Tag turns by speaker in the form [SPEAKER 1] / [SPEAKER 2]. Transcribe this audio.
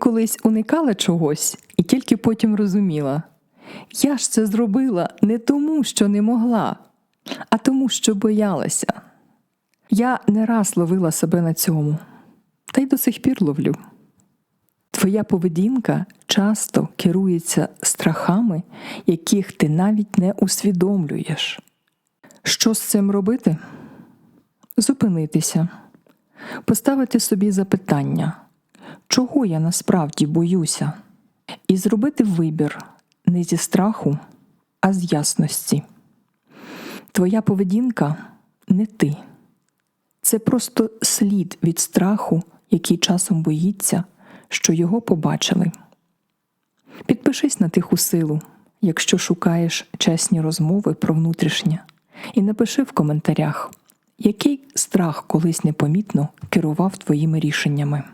[SPEAKER 1] колись уникала чогось і тільки потім розуміла. Я ж це зробила не тому, що не могла, а тому, що боялася. Я не раз ловила себе на цьому, та й до сих пір ловлю. Твоя поведінка часто керується страхами, яких ти навіть не усвідомлюєш. Що з цим робити? Зупинитися, поставити собі запитання, чого я насправді боюся, і зробити вибір не зі страху, а з ясності. Твоя поведінка не ти. Це просто слід від страху, який часом боїться, що його побачили. Підпишись на тиху силу, якщо шукаєш чесні розмови про внутрішнє, і напиши в коментарях, який страх колись непомітно керував твоїми рішеннями.